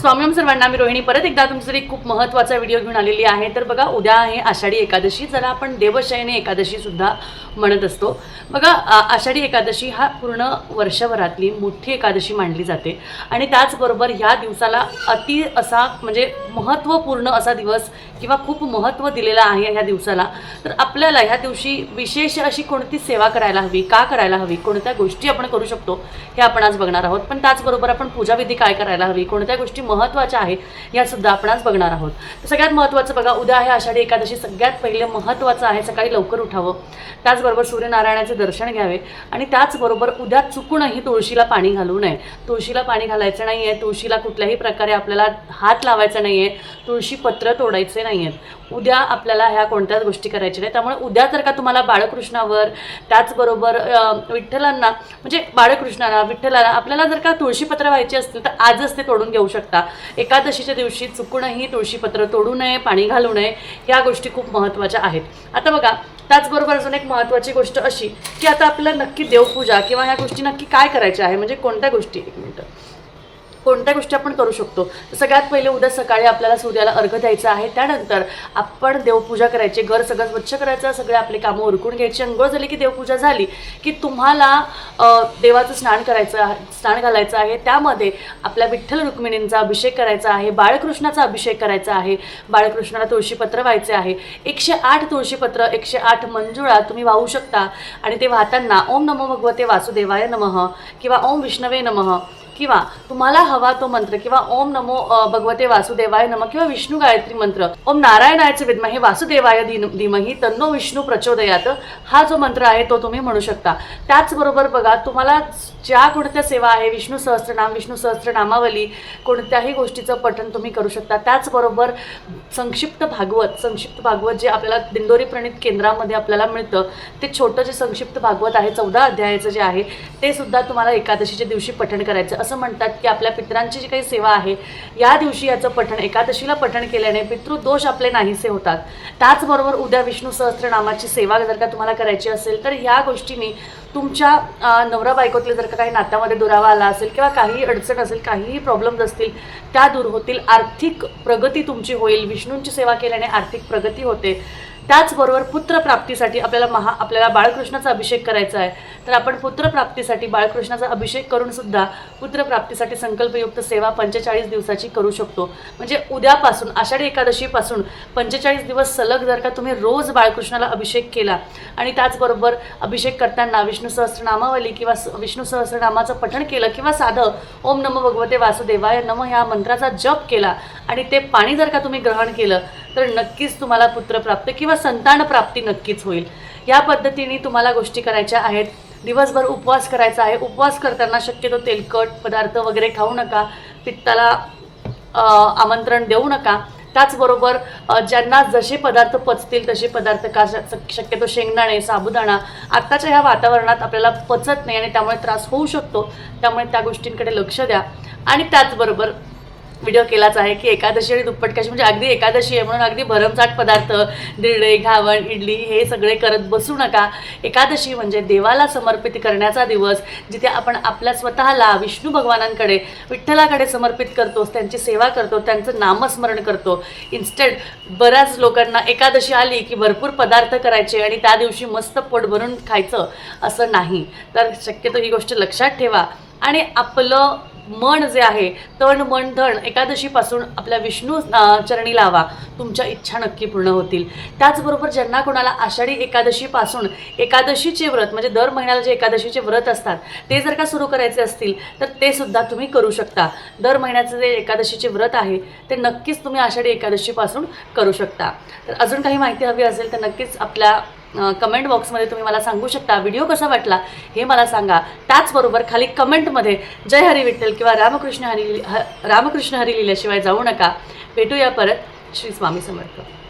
स्वामी सर्वांना मी रोहिणी. परत एकदा तुमच्यासाठी खूप महत्त्वाचा व्हिडिओ घेऊन आलेली आहे. तर बघा उद्या आहे आषाढी एकादशी. जरा आपण देवशयने एकादशीसुद्धा म्हणत असतो. बघा आषाढी एकादशी हा पूर्ण वर्षभरातली मोठी एकादशी मानली जाते. आणि त्याचबरोबर ह्या दिवसाला अति असा म्हणजे महत्त्वपूर्ण असा दिवस किंवा खूप महत्त्व दिलेलं आहे ह्या दिवसाला. तर आपल्याला ह्या दिवशी विशेष अशी कोणती सेवा करायला हवी का करायला हवी कोणत्या गोष्टी आपण करू शकतो हे आपण आज बघणार आहोत. पण त्याचबरोबर आपण पूजाविधी काय करायला हवी कोणत्या गोष्टी महत्त्वाच्या आहे या सुद्धा आपण आज बघणार आहोत. तर सगळ्यात महत्त्वाचं बघा उद्या आहे आषाढी एकादशी सगळ्यात पहिले महत्त्वाचं आहे सकाळी लवकर उठावं. त्याचबरोबर सूर्यनारायणाचे दर्शन घ्यावे आणि त्याचबरोबर उद्या चुकूनही तुळशीला पाणी घालू नये. तुळशीला पाणी घालायचं नाही आहे तुळशीला कुठल्याही प्रकारे आपल्याला हात लावायचा नाही आहे तुळशी पत्र तोडायचे नाही आहेत उद्या आपल्याला ह्या कोणत्याच गोष्टी करायच्या नाही त्यामुळे उद्या जर का तुम्हाला बाळकृष्णावर त्याचबरोबर विठ्ठलांना म्हणजे बाळकृष्णाला विठ्ठलाला आपल्याला जर का तुळशीपत्र व्हायची असतील तर आजच ते तोडून घेऊ शकता. एकादशीच्या दिवशी चुकूनही तुळशीपत्र तोडू नये पाणी घालू नये ह्या गोष्टी खूप महत्त्वाच्या आहेत. आता बघा त्याचबरोबर अजून एक महत्त्वाची गोष्ट अशी की आता आपल्याला नक्की देवपूजा किंवा ह्या गोष्टी नक्की काय करायच्या आहे? म्हणजे कोणत्या गोष्टी? एक मिनटं. कोणत्या गोष्टी आपण करू शकतो? सगळ्यात पहिले उद्या सकाळी आपल्याला सूर्याला अर्घ द्यायचा आहे. त्यानंतर आपण देवपूजा करायची. घर सगळं स्वच्छ करायचं सगळे आपले कामं उरकून घ्यायची. अंघोळ झाली की देवपूजा झाली की तुम्हाला देवाचं स्नान करायचं स्नान घालायचं आहे. त्यामध्ये आपल्या विठ्ठल रुक्मिणींचा अभिषेक करायचा आहे बाळकृष्णाचा अभिषेक करायचा आहे. बाळकृष्णाला तुळशीपत्र व्हायचे आहे. एकशे आठ तुळशीपत्र एकशे आठ मंजुळा तुम्ही वाहू शकता. आणि ते वाहताना ओम नमो भगवते वासुदेवाय नमः किंवा ओम विष्णवे नमः. किंवा तुम्हाला हवा तो मंत्र किंवा ओम नमो भगवते वासुदेवाय नम किंवा विष्णू गायत्री मंत्र ओम नारायणायचे विद्महे वासुदेवाय धीमही तन्नो विष्णू प्रचोदयात. हा जो मंत्र आहे तो तुम्ही म्हणू शकता. त्याचबरोबर बघा तुम्हाला ज्या कोणत्या सेवा आहे विष्णू सहस्त्रनाम विष्णू सहस्त्रनामावली कोणत्याही गोष्टीचं पठण तुम्ही करू शकता. त्याचबरोबर संक्षिप्त भागवत संक्षिप्त भागवत जे आपल्याला दिंडोरी प्रणित केंद्रामध्ये आपल्याला मिळतं ते छोटं जे संक्षिप्त भागवत आहे चौदा अध्यायाचं जे आहे ते सुद्धा तुम्हाला एकादशीच्या दिवशी पठण करायचं. असं म्हणतात की आपल्या पितरांची जी काही सेवा आहे या दिवशी याचं पठण एकादशीला पठण केल्याने पितृदोष आपले नाहीसे होतात. त्याचबरोबर उद्या विष्णू सहस्त्रनामाची सेवा जर का तुम्हाला करायची असेल तर ह्या गोष्टींनी तुमच्या नवरा बायकोतले जर का काही नात्यामध्ये दुरावा आला असेल किंवा काही अडचण असेल काहीही प्रॉब्लेम्स असतील त्या दूर होतील आर्थिक प्रगती तुमची होईल विष्णूंची सेवा केल्याने आर्थिक प्रगती होते. त्याचबरोबर पुत्रप्राप्तीसाठी आपल्याला महा आपल्याला बाळकृष्णाचा अभिषेक करायचा आहे. तर आपण पुत्रप्राप्तीसाठी बाळकृष्णाचा अभिषेक करून सुद्धा पुत्रप्राप्तीसाठी संकल्पयुक्त सेवा पंचेचाळीस दिवसाची करू शकतो. म्हणजे उद्यापासून आषाढी एकादशीपासून पंचेचाळीस दिवस सलग जर का तुम्ही रोज बाळकृष्णाला अभिषेक केला आणि त्याचबरोबर अभिषेक करताना विष्णू सहस्रनामावली किंवा विष्णू सहस्रनामाचं पठण केलं किंवा साधं ओम नमो भगवते वासुदेवाय नम ह्या मंत्राचा जप केला आणि ते पाणी जर का तुम्ही ग्रहण केलं तर नक्कीच तुम्हाला पुत्रप्राप्त किंवा संतान प्राप्ती नक्कीच होईल. या पद्धतीने तुम्हाला गोष्टी करायच्या आहेत. दिवसभर उपवास करायचा आहे. उपवास करताना शक्यतो तेलकट पदार्थ वगैरे खाऊ नका. पित्ताला आमंत्रण देऊ नका. त्याचबरोबर ज्यांना जसे पदार्थ पचतील तसे पदार्थ का श- शक्यतो शेंगदाणे साबुदाणा. आत्ताच्या ह्या वातावरणात आपल्याला पचत नाही आणि त्यामुळे त्रास होऊ शकतो. त्यामुळे त्या गोष्टींकडे लक्ष द्या. आणि त्याचबरोबर व्हिडिओ केलाच आहे की एकादशी आणि दुप्पट कशी म्हणजे अगदी एकादशी आहे म्हणून अगदी भरमसाठ पदार्थ दिरडे घावण इडली हे सगळे करत बसू नका. एकादशी म्हणजे देवाला समर्पित करण्याचा दिवस जिथे आपण आपल्या स्वतःला विष्णू भगवानांकडे विठ्ठलाकडे समर्पित करतोस त्यांची सेवा करतो त्यांचं नामस्मरण करतो. इन्स्टेड बऱ्याच लोकांना एकादशी आली की भरपूर पदार्थ करायचे आणि त्या दिवशी मस्त पोट भरून खायचं असं नाही. तर शक्यतो ही गोष्ट लक्षात ठेवा. आणि आपलं मन जे आहे तण मन धन एकादशीपासून आपल्या विष्णू चरणी लावा. तुमच्या इच्छा नक्की पूर्ण होतील. त्याचबरोबर ज्यांना कोणाला आषाढी एकादशीपासून एकादशीचे व्रत म्हणजे दर महिन्याला जे एकादशीचे व्रत असतात ते जर का सुरू करायचे असतील तर ते सुद्धा तुम्ही करू शकता. दर महिन्याचं जे एकादशीचे व्रत आहे ते नक्कीच तुम्ही आषाढी एकादशीपासून करू शकता. तर अजून काही माहिती हवी असेल तर नक्कीच आपल्या कमेंट बॉक्समध्ये तुम्ही मला सांगू शकता. व्हिडिओ कसा वाटला हे मला सांगा. त्याचबरोबर खाली कमेंटमध्ये जय हरी विठ्ठल किंवा रामकृष्ण हरी ह- रामकृष्ण हरी लिहिल्याशिवाय जाऊ नका. भेटूया परत. श्री स्वामी समर्थ.